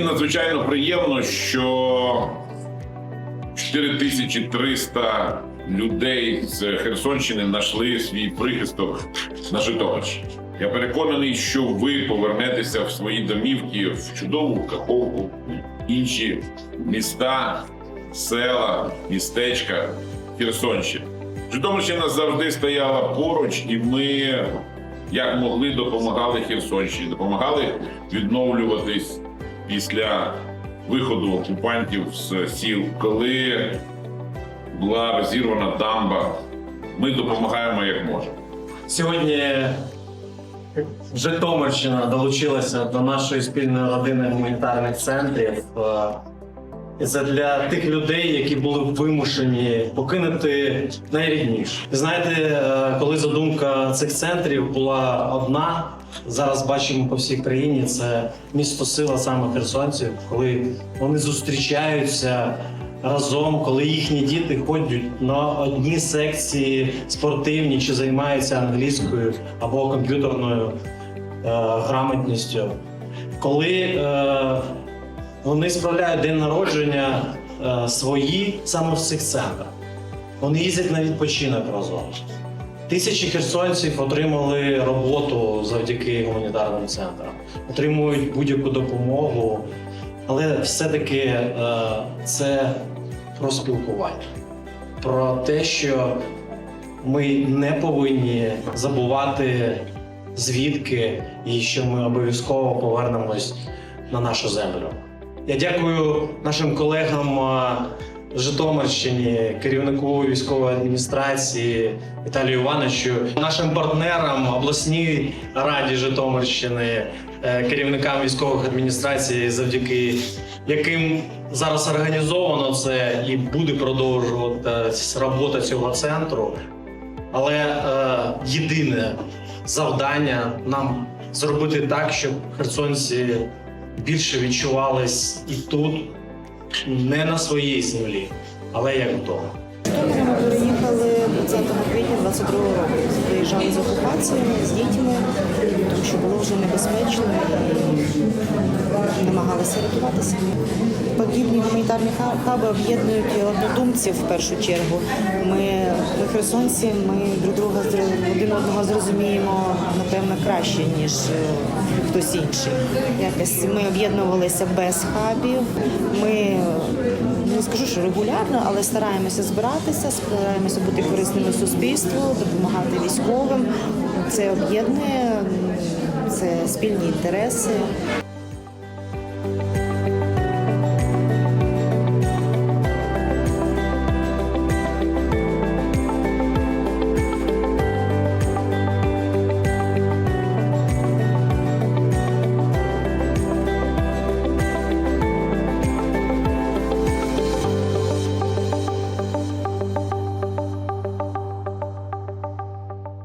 надзвичайно приємно, що 4300 людей з Херсонщини знайшли свій прихисток на Житомирщині. Я переконаний, що ви повернетеся в свої домівки в чудову Каховку, інші міста, села, містечка Херсонщини. Житомирщина завжди стояла поруч, і ми, як могли, допомагали Херсонщині, допомагали відновлюватись після виходу окупантів з сіл, коли була розірвана дамба. Ми допомагаємо як можемо. Сьогодні Житомирщина долучилася до нашої спільної родини гуманітарних центрів. Е, це для тих людей, які були вимушені покинути найрідніше. Знаєте, е, коли задумка цих центрів була одна, зараз бачимо по всій країні це місто сила саме херсонців, коли вони зустрічаються разом, коли їхні діти ходять на одні секції спортивні чи займаються англійською або комп'ютерною е, грамотністю. Коли е, вони справляють день народження е, свої саме в цих центрах. Вони їздять на відпочинок разом. Тисячі херсонців отримали роботу завдяки гуманітарним центрам, отримують будь-яку допомогу, але все-таки е, це про спілкування, про те, що ми не повинні забувати звідки і що ми обов'язково повернемось на нашу землю. Я дякую нашим колегам е, Житомирщині, керівнику військової адміністрації Віталію Івановичу, нашим партнерам обласній раді Житомирщини, е, керівникам військових адміністрацій, завдяки яким зараз організовано це і буде продовжуватися робота цього центру. Але е, єдине завдання нам зробити так, щоб херсонці більше відчувались і тут, не на своїй землі, але як вдома. Ми переїхали 20 квітня 22 року. Виїжджали з окупацією з дітьми, тому що було вже небезпечно і намагалися рятуватися. Подібні гуманітарні ха- хаби об'єднують однодумців в першу чергу. Ми херсонці, ми друг друга один одного зрозуміємо напевно краще, ніж е, хтось інший. Якось ми об'єднувалися без хабів. Ми не скажу, що регулярно, але стараємося збиратися, стараємося бути корисними суспільству, допомагати військовим. Це об'єднує, це спільні інтереси.